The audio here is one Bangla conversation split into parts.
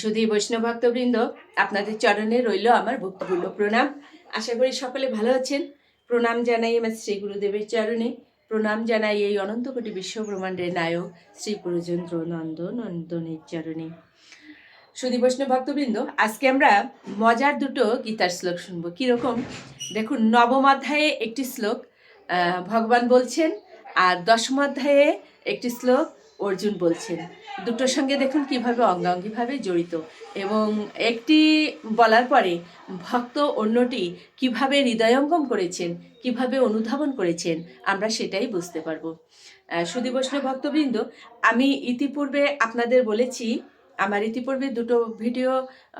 সুধী বৈষ্ণব ভক্তবৃন্দ, আপনাদের চরণে রইল আমার ভক্তিপূর্ণ প্রণাম। আশা করি সকলে ভালো আছেন। প্রণাম জানাই আমার শ্রী গুরুদেবের চরণে। প্রণাম জানাই এই অনন্ত কোটি বিশ্ব ব্রহ্মাণ্ডের নায়ক শ্রী গুরুচন্দ্র নন্দ নন্দনের চরণে। সুধী বৈষ্ণব ভক্তবৃন্দ, আজকে আমরা মজার দুটো গীতার শ্লোক শুনব। কীরকম? দেখুন, নবম অধ্যায়ে একটি শ্লোক ভগবান বলছেন, আর দশম অধ্যায়ে একটি শ্লোক অর্জুন বলছেন। দুটোর সঙ্গে দেখুন কীভাবে অঙ্গাঙ্গিভাবে জড়িত। এবং একটি বলার পরে, ভক্ত অন্যটি কীভাবে হৃদয়ঙ্গম করেছেন, কীভাবে অনুধাবন করেছেন, আমরা সেটাই বুঝতে পারব। বৈষ্ণব ভক্তবৃন্দ, আমি ইতিপূর্বে আপনাদের বলেছি আমার ইতিপূর্বে দুটো ভিডিও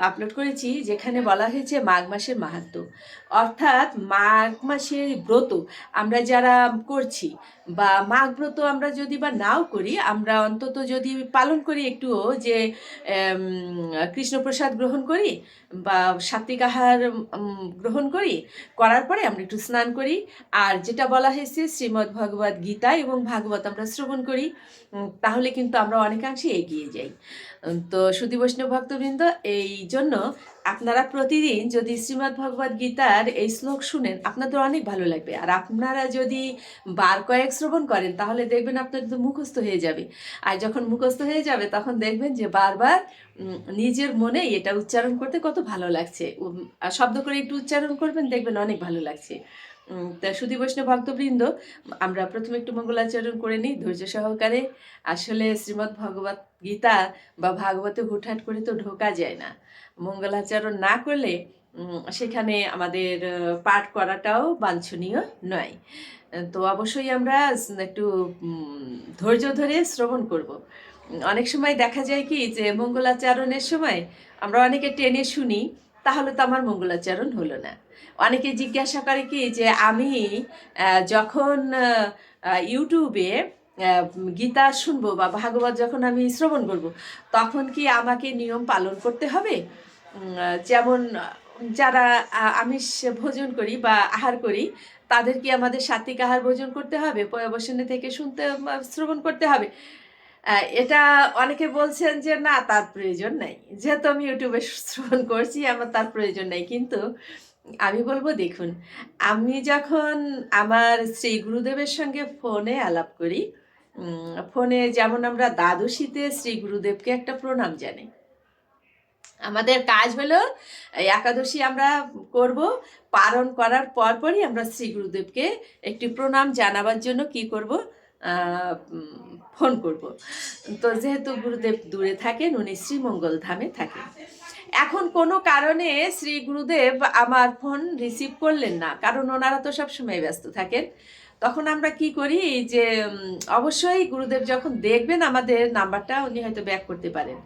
আপলোড করেছি, যেখানে বলা হয়েছে মাঘ মাসের মাহাত্ম। অর্থাৎ মাঘ মাসের ব্রত আমরা যারা করছি বা মাঘ ব্রত আমরা যদি বা নাও করি, আমরা অন্তত যদি পালন করি একটুও যে কৃষ্ণপ্রসাদ গ্রহণ করি বা সাত্বিক আহার গ্রহণ করি, করার পরে আমরা একটু স্নান করি। আর যেটা বলা হয়েছে শ্রীমদ্ ভগবদ গীতা এবং ভাগবত আমরা শ্রবণ করি তাহলে কিন্তু আমরা অনেকাংশে এগিয়ে যাই। তো সুধী বৈষ্ণব ভক্তবৃন্দ, এই জন্য আপনারা প্রতিদিন যদি শ্রীমদ্ ভগবদ গীতার এই শ্লোক শুনেন, আপনাদের অনেক ভালো লাগবে। আর আপনারা যদি বার কয়েক শ্রবণ করেন, তাহলে দেখবেন আপনাদের তো মুখস্থ হয়ে যাবে। আর যখন মুখস্থ হয়ে যাবে, তখন দেখবেন যে বারবার নিজের মনে এটা উচ্চারণ করতে কত ভালো লাগছে। শব্দ করে একটু উচ্চারণ করবেন, দেখবেন অনেক ভালো লাগছে। সুধী বৈষ্ণব ভক্তবৃন্দ, আমরা প্রথমে একটু মঙ্গলাচরণ করে নিই, ধৈর্য সহকারে। আসলে শ্রীমদ্ ভগবত গীতা বা ভাগবতে হুটহাট করে তো ঢোকা যায় না। মঙ্গলাচরণ না করলে সেখানে আমাদের পাঠ করাটাও বাঞ্ছনীয় নয়। তো অবশ্যই আমরা একটু ধৈর্য ধরে শ্রবণ করব। অনেক সময় দেখা যায় কি যে মঙ্গলাচরণের সময় আমরা অনেকে টেনে শুনি, তাহলে তো আমার মঙ্গলাচরণ হলো না। অনেকে জিজ্ঞাসা করে কি যে আমি যখন ইউটিউবে গীতা শুনব বা ভাগবত যখন আমি শ্রবণ করব, তখন কি আমাকে নিয়ম পালন করতে হবে? যেমন, যারা আমিষ ভোজন করি বা আহার করি, তাদের কি আমাদের সাত্বিক আহার ভোজন করতে হবে? পয়বসনে থেকে শুনতে শ্রবণ করতে হবে? এটা অনেকে বলছেন যে না, তার প্রয়োজন নেই। যেহেতু আমি ইউটিউবে শ্রবণ করছি, আমার তার প্রয়োজন নেই। কিন্তু আমি বলব দেখুন, আমি যখন আমার শ্রী গুরুদেবের সঙ্গে ফোনে আলাপ করি ফোনে যেমন আমরা দ্বাদশীতে শ্রী গুরুদেবকে একটা প্রণাম জানাই। আমাদের কাজ হলো, একাদশী আমরা করব, পালন করার পরপরই আমরা শ্রী গুরুদেবকে একটি প্রণাম জানাবার জন্য কি করব ফোন করব। তো যেহেতু গুরুদেব দূরে থাকেন, উনি শ্রীমঙ্গল ধামে থাকেন। এখন কোনো কারণে শ্রী গুরুদেব আমার ফোন রিসিভ করলেন না, কারণ ওনারা তো সবসময় ব্যস্ত থাকেন। তখন আমরা কি করি যে অবশ্যই গুরুদেব যখন দেখবেন আমাদের নাম্বারটা, উনি হয়তো ব্যাক করতে পারেন।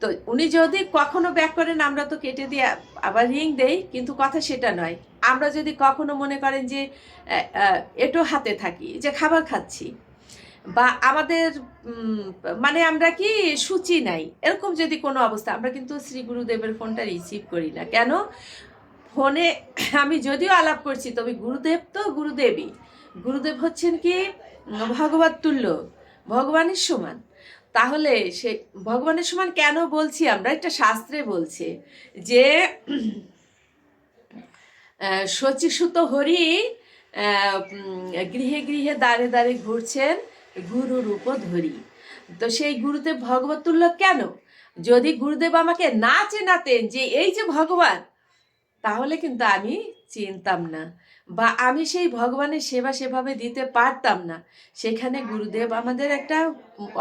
তো উনি যদি কখনো ব্যাক করেন, আমরা তো কেটে দিয়ে আবার রিং দেই, কিন্তু কথা সেটা নয়। আমরা যদি কখনো মনে করেন যে এটো হাতে থাকি, যে খাবার খাচ্ছি বা আমাদের মানে আমরা কি সূচি নাই। এরকম যদি কোনো অবস্থা, আমরা কিন্তু শ্রী গুরুদেবের ফোনটা রিসিভ করি না। কেন? ফোনে আমি যদিও আলাপ করছি, তবে গুরুদেব তো গুরুদেবী গুরুদেব হচ্ছেন কি? ভগবত তুল্য, ভগবানের সমান। তাহলে সে, ভগবানের সমান কেন বলছি আমরা? একটা শাস্ত্রে বলছে যে শচীসুত হরি গৃহে গৃহে দাঁড়ে দাঁড়ে ঘুরছেন গুরু রূপ ধরি। তো সেই গুরুদেব ভগবতুল্য কেন? যদি গুরুদেব আমাকে না চেনাতেন যে এই যে ভগবান, তাহলে কিন্তু আমি চিনতাম না বা আমি সেই ভগবানের সেবা সেভাবে দিতে পারতাম না। সেখানে গুরুদেব আমাদের একটা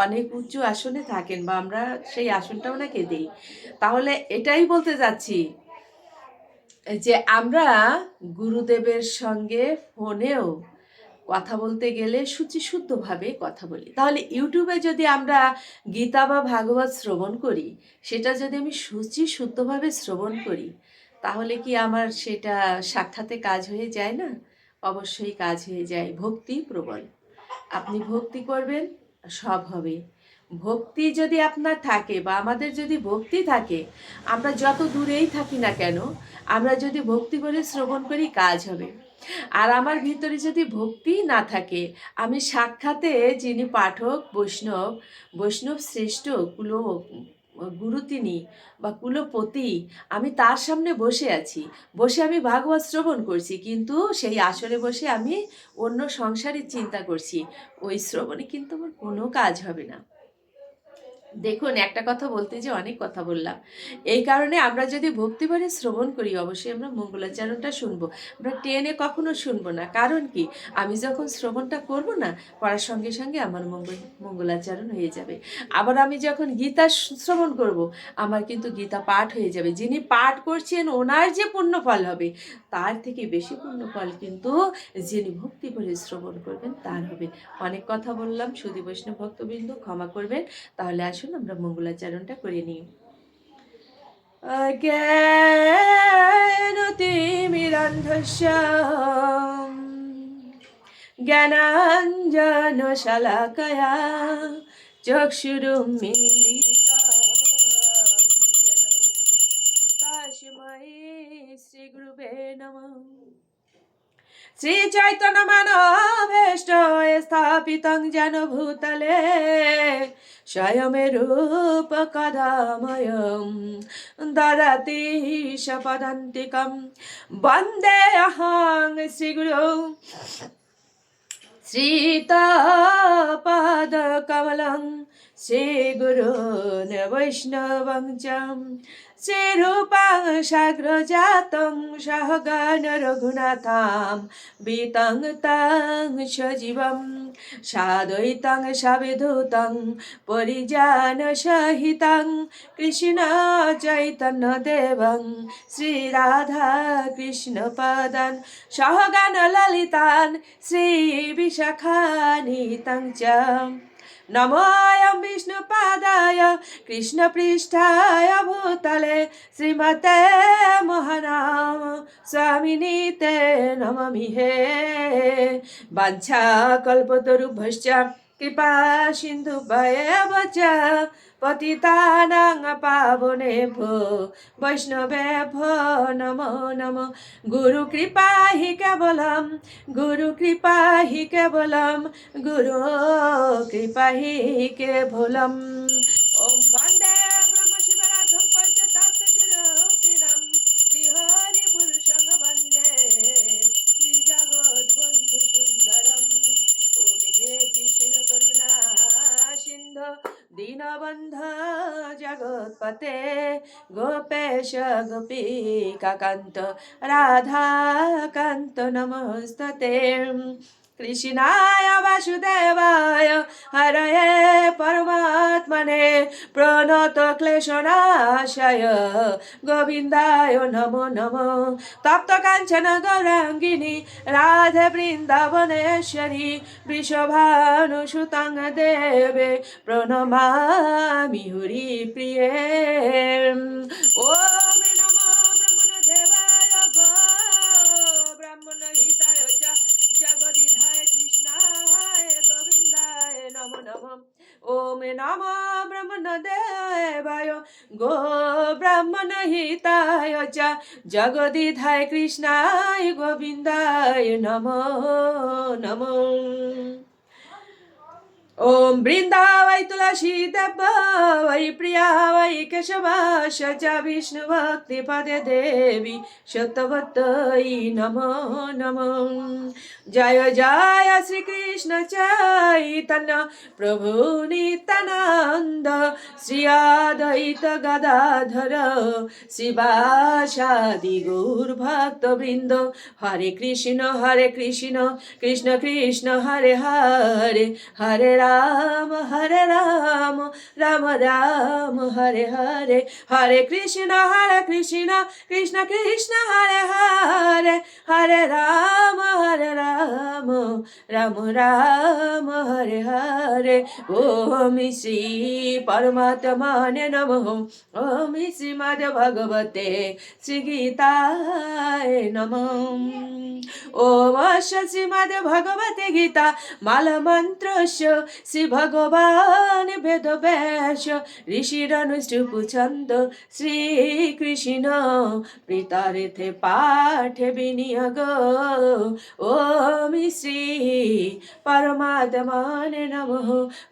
অনেক উঁচু আসনে থাকেন বা আমরা সেই আসনটা ওনাকে দিই। তাহলে এটাই বলতে যাচ্ছি যে আমরা গুরুদেবের সঙ্গে ফোনেও কথা বলতে গেলে শুচিশুদ্ধভাবে কথা বলি। তাহলে ইউটিউবে যদি আমরা গীতা বা ভাগবত শ্রবণ করি, সেটা যদি আমি শুচি শুদ্ধভাবে শ্রবণ করি, তাহলে কি আমার সেটা সাক্ষাতে কাজ হয়ে যায় না? অবশ্যই কাজ হয়ে যায়। ভক্তি প্রবল। আপনি ভক্তি করবেন, সব হবে। ভক্তি যদি আপনার থাকে বা আমাদের যদি ভক্তি থাকে, আমরা যত দূরেই থাকি না কেন, আমরা যদি ভক্তি করে শ্রবণ করি, কাজ হবে। আর আমার ভিতরে যদি ভক্তি না থাকে, আমি সাক্ষাতে যিনি পাঠক, বৈষ্ণব বৈষ্ণব শ্রেষ্ঠ, কুলো গুরু তিনি বা কুলপতি, আমি তার সামনে বসে আছি। বসে আমি ভাগবত শ্রবণ করছি, কিন্তু সেই আসরে বসে আমি অন্য সংসারের চিন্তা করছি। ওই শ্রবণে কিন্তু আমার কোনো কাজ হবে না। দেখুন, একটা কথা বলতে যে অনেক কথা বললাম। এই কারণে আমরা যদি ভক্তিভরে শ্রবণ করি, অবশ্যই আমরা মঙ্গলাচরণটা শুনব। আমরা টেনে কখনো শুনব না। কারণ কি? আমি যখন শ্রবণটা করব না করার সঙ্গে সঙ্গে আমার মঙ্গল মঙ্গলাচরণ হয়ে যাবে। আবার আমি যখন গীতা শ্রবণ করব, আমার কিন্তু গীতা পাঠ হয়ে যাবে। যিনি পাঠ করছেন, ওনার যে পুণ্যফল হবে, তার থেকে বেশি পুণ্যফল কিন্তু যিনি ভক্তি করে শ্রবণ করবেন, তার হবে। অনেক কথা বললাম। সুদী বৈষ্ণব ভক্তবৃন্দ, ক্ষমা করবেন। তাহলে আসুন আমরা মঙ্গলাচরণটা করে নিই। জ্ঞানতিমিরন্ধস্য জ্ঞানাঞ্জন শালাকয়া চক্ষুরুমিলিতম তস্मै শ্রীগুরুবে নমঃ। শ্রী চৈতন্য মানবেষ্ট স্থাপিত যেন ভূতলে স্বয়ং রূপ কদাময়ম দদতি শপদন্তিকম বন্দে অহং শ্রীগুরু। श्रीतापादकमलं श्रीगुरोन् वैष्णवं च চেরূপাং সাগ্রজাতং সহগণ রঘুনাথাম বিতং তং সজীবম সাদৈতং সাবিধুতং পরিজান সহিতং কৃষ্ণ চৈতন্য দেবং শ্রীরাধা কৃষ্ণ পদন সহগণ ললিতান শ্রী বিশাখানিতং চ নময়ম কৃষ্ণ কৃষ্ণপৃষ্ঠায় ভূতলে শ্রীমতে মহানাম স্বামিনীতে নমমিহে বাঞ্ছা কল্পতরুভশ্চ কৃপা সিন্ধু ভয় পতিতানাং পাবনে ভো বৈষ্ণবে ভো নমো নমো গুরু কৃপাহি কেবলম গুরু কৃপাহি কেবলম গুরু কৃপা হি কেবলম জগতে গোপেশ গোপিকাকান্ত রাধাকান্ত নমস্ততে কৃষ্ণায় বাসুদেবায় হরয়ে পরমাত্মনে প্রণত ক্লেশনাশয় গোবিন্দায় নমো নম। তপ্ত কাঞ্চন গৌরাঙ্গিনী রাধে বৃন্দাবনেশ্বরী বৃষভানুসুতং দেবে প্রণমামি হরি প্রিয়ে। ও নমো ব্রহ্মণ দেবায় ব্রাহ্মণ ॐ नमो ब्रह्मणदेवाय गो ब्राह्मणहिताय च जगदिधाय कृष्णाय गोविन्दाय नमो नमो ॐ बृन्दावै तुलसी देव वै प्रिया वै केशवाश च विष्णुभक्तिपदे देवी शतवत्तै नमो नमो জয় জয় শ্রীকৃষ্ণ চৈতন্য, প্রভু নিত্যানন্দ, শ্রী গদাধর শিবাশাদি গুর ভক্তবৃন্দ, হরে কৃষ্ণ হরে কৃষ্ণ কৃষ্ণ কৃষ্ণ, হরে হরে হরে রাম হরে রাম রাম রাম, হরে হরে হরে কৃষ্ণ হরে কৃষ্ণ কৃষ্ণ কৃষ্ণ, হরে হরে হরে রাম। রাম রাম, হরে হরে। ওম শ্রী পরমাত্মানে নম। ওম শ্রী শ্রীমদ ভগবতে শ্রী গীতা নম। ওম শ্রীমদ ভগবতে গীতা মাল মন্ত্র শ্রী ভগবান ভেদ বেশ ঋষির অনুষ্টুপু ছন্দ শ্রী কৃষ্ণ প্রীতারেথে পাঠ বিনিয়োগ। ও শ্রী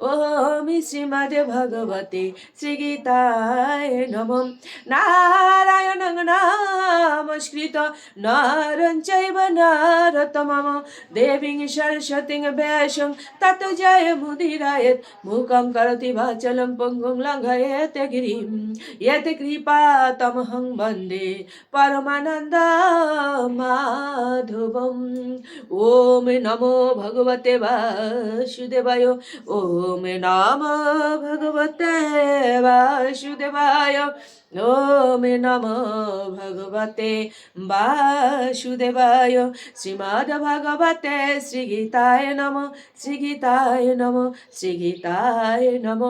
ওম শ্রীমদ ভগবতে শ্রীগীতায় নমঃ নারায়ণ নামস্কৃত নরं চৈব নরতমম দেবীং সরস্বতীং ব্যাসং তত জয় মুদিরায়ত মুখং করতি বাচলং পঙ্গুং লঙ্ঘয়েত গিরিম यत् কৃপা তমহং বন্দে পরমানন্দ মাধবম ওম নমো ভগবতে বাসুদেবায়। ওম নম ভগবতে বাসুদেবায়। ওম নম ভগবতে বাসুদেবায়। শ্রীমদ্ ভগবতে শ্রীগীতায় নম শ্রীগীতায় নম শ্রীগীতায় নম।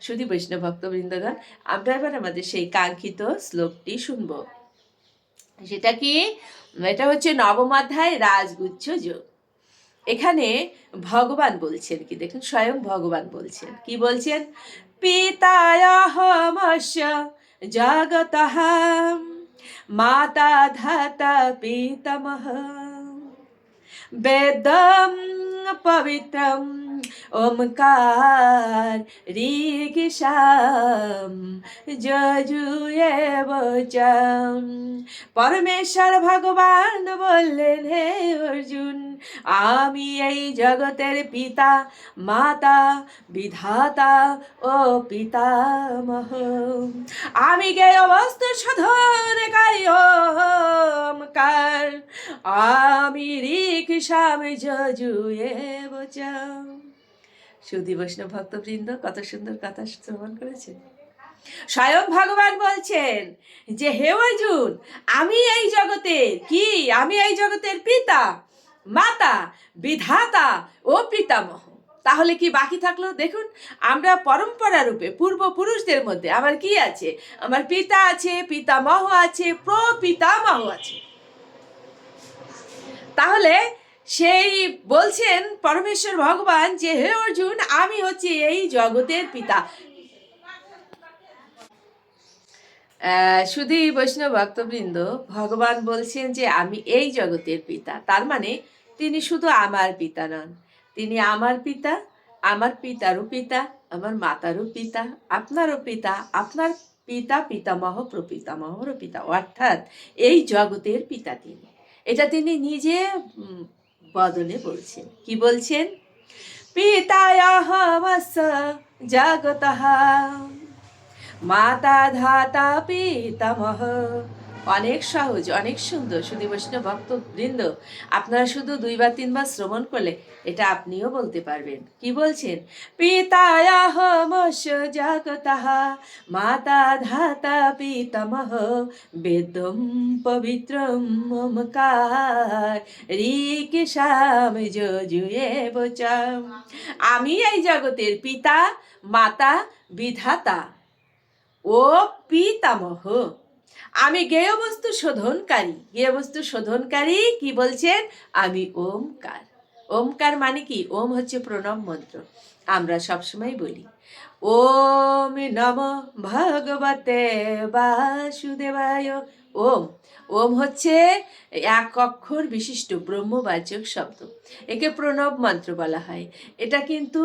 শুধু বৈষ্ণব ভক্তবৃন্দগণ, আমরা এবার আমাদের সেই কাঙ্ক্ষিত শ্লোকটি শুনব। সেটা কি? এটা হচ্ছে নবম অধ্যায়, রাজগুচ্ছ যোগ। এখানে ভগবান বলছেন কি? দেখুন, স্বয়ং ভগবান বলছেন। কি বলছেন? পিতায়হমস্য জগতঃ মাতা ধাতা পিতামহ। বেদম পবিত্রম ওমকার ঋগিসাম যজুয়ে বচম পরমেশ্বর ভগবান বললেন, হে অর্জুন আমি এই জগতের পিতা, মাতা, বিধাতা ও পিতামহ। আমি গে বস্তু শোধনকারী কার আমি ঋক স্বামী যজুয়ে বচাম সুধী বৈষ্ণব ভক্তবৃন্দ কত সুন্দর কথা শ্রবণ করেছে স্বয়ং ভগবান বলছেন যে, হে অর্জুন, আমি এই জগতের কি? আমি এই জগতের পিতা মাতা, বিধাতা ও পিতামহ। তাহলে কি বাকি থাকল? দেখুন, আমরা পরম্পরা রূপে পূর্বপুরুষদের মধ্যে আমার কি আছে? আমার পিতা আছে, পিতামহ আছে, প্রপিতামহ আছে। তাহলে সেই বলছেন পরমেশ্বর ভগবান যে, হে অর্জুন, আমি হচ্ছি এই জগতের পিতা। শুধুই বৈষ্ণব ভক্তবৃন্দ, ভগবান বলছেন যে, আমি এই জগতের পিতা। তার মানে তিনি শুধু আমার পিতা নন। তিনি আমার পিতা, আমার পিতারও পিতা, আমার মাতারও পিতা, আপনারও পিতা, আপনার পিতা পিতামহ, প্রপিতামহরও পিতা। অর্থাৎ এই জগতের পিতা তিনি। এটা তিনি নিজে বদলে বলছেন। কি বলছেন? পিতায়হমস্য জগতঃ, মাতা ধাতা পিতামহ অনেক সহজ, অনেক সুন্দর শুধু বৈষ্ণব ভক্ত বৃন্দ আপনারা শুধু দুইবার, তিনবার শ্রবণ করলে এটা আপনিও বলতে পারবেন। কি বলছেন? জগতঃ মাতা ধাতা পিতামহ, বেদম পবিত্রম যজুয়ে বচাম। আমি এই জগতের পিতা, মাতা, বিধাতা ও পিতামহ। আমি গেয় বস্তু শোধনকারী। গেয় বস্তু শোধনকারী কি বলছেন? আমি ওমকার। ওমকার মানে কি? ওম হচ্ছে প্রণব মন্ত্র। আমরা সবসময় বলি, ওম নম ভগবতে বাসুদেবায়, ওম। ওম হচ্ছে এক অক্ষর বিশিষ্ট ব্রহ্মবাচক শব্দ। একে প্রণব মন্ত্র বলা হয়। এটা কিন্তু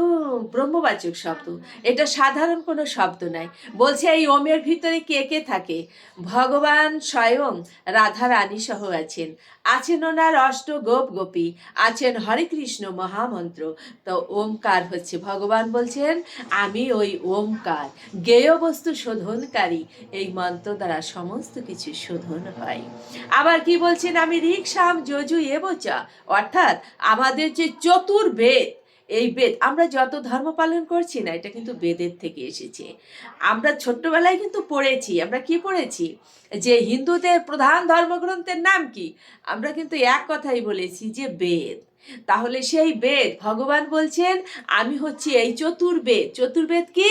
ব্রহ্মবাচক শব্দ। এটা সাধারণ কোনো শব্দ নয়। বলছে এই ওমের ভিতরে কে কে থাকে? ভগবান স্বয়ং রাধা রানী সহ আছেন। আছেন ওনার অষ্ট গোপ গোপী। আছেন হরে কৃষ্ণ মহামন্ত্র। তো ওমকার হচ্ছে ভগবান বলছেন, আমি ওই ওমকার। জ্ঞেয় বস্তু শোধনকারী। এই মন্ত্র দ্বারা সমস্ত কিছু শোধন হয়। আবার কি বলছেন? আমি রিক্সাম যজু এবচা অর্থাৎ আমাদের যে চতুর্বেদ এই বেদ আমরা যত ধর্ম পালন করছি না, এটা কিন্তু বেদের থেকে এসেছে। আমরা ছোট্টবেলায় কিন্তু পড়েছি। আমরা কি পড়েছি? যে হিন্দুদের প্রধান ধর্মগ্রন্থের নাম কি? আমরা কিন্তু এক কথাই বলেছি যে বেদ। তাহলে সেই বেদ, ভগবান বলছেন, আমি হচ্ছি এই চতুর্বেদ। চতুর্বেদ কি?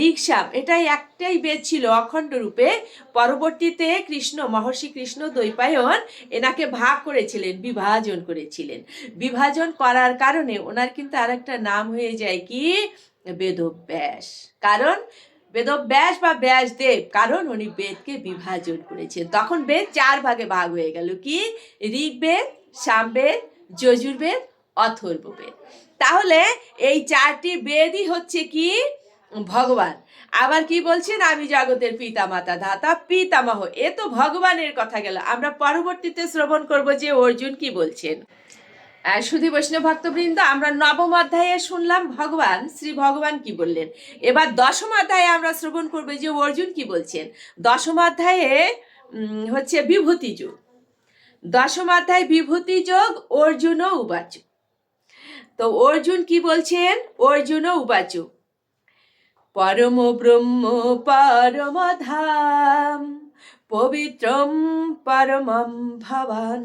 রিক্সাম এটাই একটাই বেদ ছিল অখণ্ড রূপে। পরবর্তীতে কৃষ্ণ, মহর্ষি কৃষ্ণ দ্বৈপায়ন এনাকে ভাগ করেছিলেন, বিভাজন করেছিলেন। বিভাজন করার কারণে ওনার কিন্তু আর একটা নাম হয়ে যায় কি? বেদব্যাস। কারণ বেদব্যাস বা ব্যাসদেব, কারণ উনি বেদকে বিভাজন করেছেন। তখন বেদ চার ভাগে ভাগ হয়ে গেল কি? ঋগ্বেদ, সামবেদ যজুর্বেদ, অথর্ববেদ। তাহলে এই চারটি বেদই হচ্ছে কি? ভগবান। আবার কি বলছেন? আমি জগতের পিতা মাতা ধাতা, পিতামহ, এ তো ভগবানের কথা গেল। আমরা পরবর্তীতে শ্রবণ করব যে অর্জুন কি বলছেন। শুধু বৈষ্ণব ভক্তবৃন্দ, আমরা নবম অধ্যায়ে শুনলাম ভগবান, শ্রী ভগবান কি বললেন? এবার দশম অধ্যায়ে আমরা শ্রবণ করব যে অর্জুন কি বলছেন? দশম অধ্যায়ে হচ্ছে বিভূতি যুগ। দশম অধ্যায় বিভূতি যোগ, অর্জুন উবাচ। তো অর্জুন কি বলছেন? অর্জুন উবাচ। পরম ব্রহ্ম, পরম ধাম, পবিত্রম পরমম ভবান।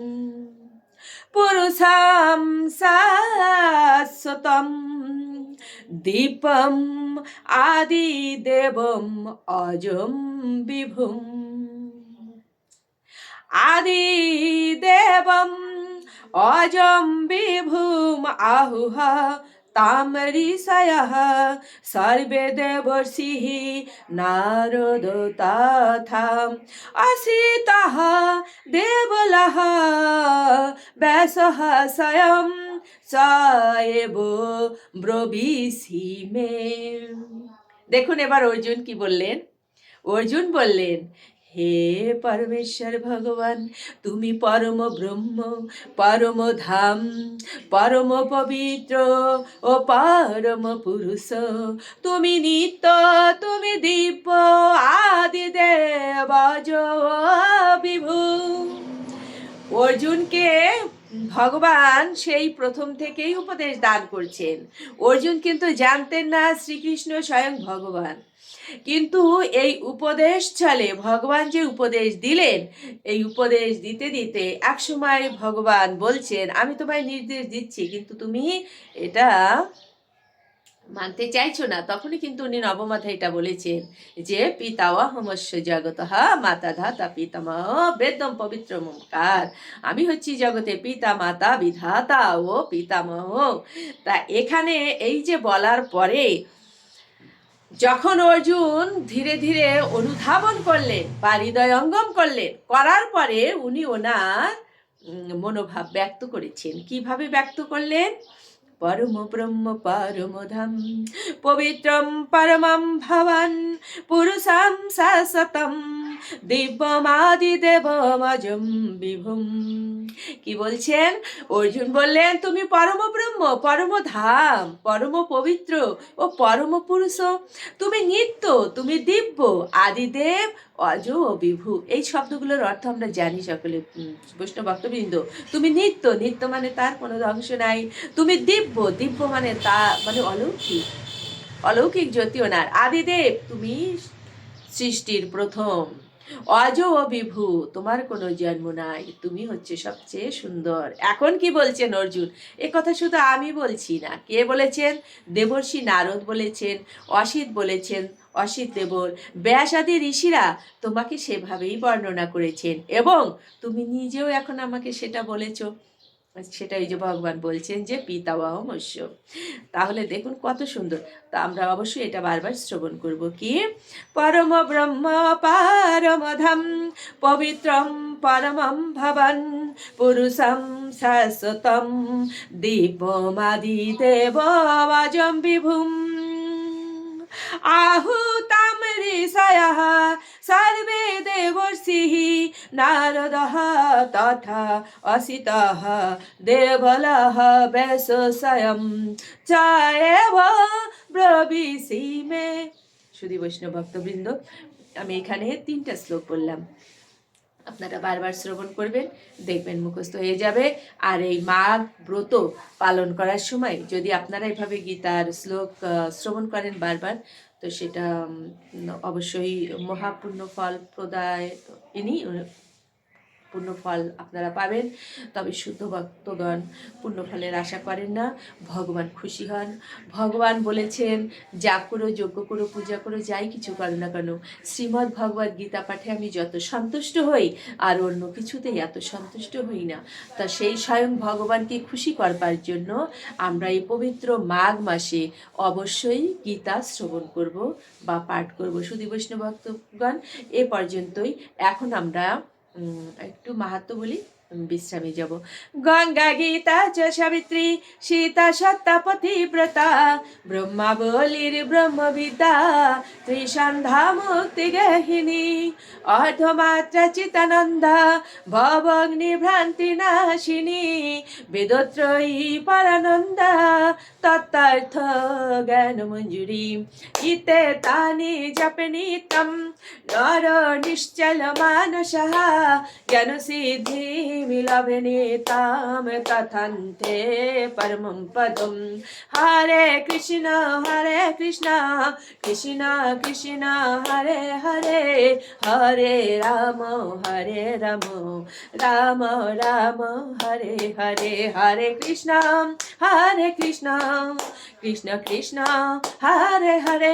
পুরুষাম শাশ্বতম, দীপম আদি দেবম অজম বিভুম। আদি দেবম অজম বিভুম আহুহ তামরিষয় সর্বে দেবর্ষি নারদ তথা অসিতः দেবলः ব্যাসः স্বয়ং স ব্রবীষি মে দেখুন এবার অর্জুন কি বললেন অর্জুন বললেন হে পরমেশ্বর ভগবান, তুমি পরম ব্রহ্ম, পরম ধাম, পরম পবিত্র ও পরম পুরুষ। তুমি নিত্য, তুমি দীপ আদি দেব বিভু। অর্জুনকে ভগবান সেই প্রথম থেকেই উপদেশ দান করছেন। অর্জুন কিন্তু জানতেন না শ্রীকৃষ্ণ স্বয়ং ভগবান। কিন্তু এই উপদেশ চলে ভগবান যে উপদেশ দিলেন, এই উপদেশ দিতে দিতে একসময় ভগবান বলছেন, আমি তোমায় নির্দেশ দিচ্ছি, কিন্তু তুমি এটা মানতে চাইছো না, তখনই কিন্তু উনি নবমাথায়টা বলেছেন যে পিতাওয়া হমস্য জগত হা মাতা ধাতা পিতামহ বেদম পবিত্র মমকার আমি হচ্ছি জগতে পিতা, মাতা, বিধাতা ও পিতামহ। তা এখানে এই যে বলার পরে যখন অর্জুন ধীরে ধীরে অনুধাবন করলেন, বা হৃদয়ঙ্গম করলেন, করার পরে উনি ওনার মনোভাব ব্যক্ত করেছেন। কীভাবে ব্যক্ত করলেন? পরম ব্রহ্ম পরম ধাম পবিত্রম পরমম ভবান পুরুষাম শাশ্বতম দিব্যমাদি দেবমজম বিভুম কি বলছেন? অর্জুন বললেন, তুমি পরম ব্রহ্ম, পরম ধাম, পরম পবিত্র ও পরম পুরুষ। তুমি নিত্য, তুমি দিব্য, আদিদেব অজ ও বিভু, এই শব্দগুলোর অর্থ আমরা জানি সকলে। বৈষ্ণব ভক্তবৃন্দ, তুমি নিত্য নিত্য মানে তার কোনো ধ্বংস নাই। তুমি দিব্য দিব্য মানে তা মানে অলৌকিক অলৌকিক জ্যোতি ওনার আদিদেব, তুমি সৃষ্টির প্রথম। অজ ও বিভু, তোমার কোনো জন্ম নাই। তুমি হচ্ছে সবচেয়ে সুন্দর। এখন কি বলছেন অর্জুন? এ কথা শুধু আমি বলছি না। কে বলেছেন? দেবর্ষী নারদ বলেছেন, অসিত বলেছেন অসিত দেবর, ব্যাসাদি ঋষিরা তোমাকে সেভাবেই বর্ণনা করেছেন এবং তুমি নিজেও এখন আমাকে সেটা বলেছ। সেটাই যে ভগবান বলছেন যে পিতাবাহ মস্য তাহলে দেখুন কত সুন্দর। তা আমরা অবশ্যই এটা বারবার শ্রবণ করব কি? পরম ব্রহ্ম পারমধাম পবিত্রম পরমম ভবন পুরুষম শাশ্বতম দীপমাদি দেবজম বিভুম। আহুতাম ঋষয়ः সর্বে দেবর্ষি নারদ তথা অসিত দেবল বেশম চ এব ব্রবীষি মে শুধু বৈষ্ণব ভক্তবৃন্দ, আমি এখানে তিনটা শ্লোক বললাম আপনারা বারবার শ্রবণ করবেন, দেখবেন মুখস্থ হয়ে যাবে। আর এই মাঘ ব্রত পালন করার সময় যদি আপনারা এভাবে গীতার শ্লোক শ্রবণ করেন বারবার, তো সেটা অবশ্যই মহাপূর্ণ ফল প্রদায় ইনি পুণ্যফল আপনারা পাবেন। তবে শুদ্ধ ভক্তগণ পুণ্যফলের আশা করেন না। ভগবান খুশি হন। ভগবান বলেছেন, যা করো, যজ্ঞ করো, পূজা করো, যাই কিছু করো না কেন। শ্রীমদ্ ভগবদ গীতা পাঠে আমি যত সন্তুষ্ট হই, আর অন্য কিছুতেই এত সন্তুষ্ট হই না। তা সেই স্বয়ং ভগবানকে খুশি করবার জন্য আমরা এই পবিত্র মাঘ মাসে অবশ্যই গীতা শ্রবণ করব বা পাঠ করব। সুদী বৈষ্ণব ভক্তগণ, এ পর্যন্তই। এখন আমরা একটু মাহাত্ম বলি। বিশ্রামে যাব। গঙ্গা গীতা চ সাবিত্রী, সীতা সত্তা পতিব্রতা, ব্রহ্মা বলির ব্রহ্মবিদ্যা, ত্রিসন্ধ্যা মুক্তি গহিনী অর্ধমাত্রা চিতানন্দা ভবগ্নি ভ্রান্তি নাশিনী, বেদত্রয়ী পরানন্দা তত্তার্থ জ্ঞান মঞ্জুরি, ইতে তানি জপে নিতম নর নিশ্চল মানসः জ্ঞান সিদ্ধি মিলবে নিতাম তথান্তে পরমম পদম হরে কৃষ্ণ হরে কৃষ্ণ কৃষ্ণ কৃষ্ণ হরে হরে হরে রাম হরে রাম রাম রাম হরে হরে হরে কৃষ্ণ হরে কৃষ্ণ কৃষ্ণ কৃষ্ণ হরে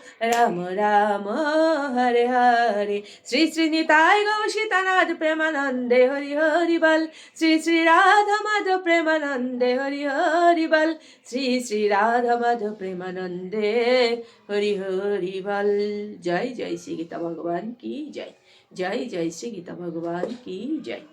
রাম রাম, হরে হরে। শ্রী শ্রী নিতাই গৌ সীতানাথ প্রেমানন্দে হরি হরি বল। শ্রী শ্রী রাধা মাধব প্রেমানন্দে হরি হরি বল। শ্রী শ্রী রাধা মাধব প্রেমানন্দে হরি হরি বল। জয় জয় শ্রী গীতা ভগবান কি জয়? জয় জয় শ্রী গীতা ভগবান কি জয়?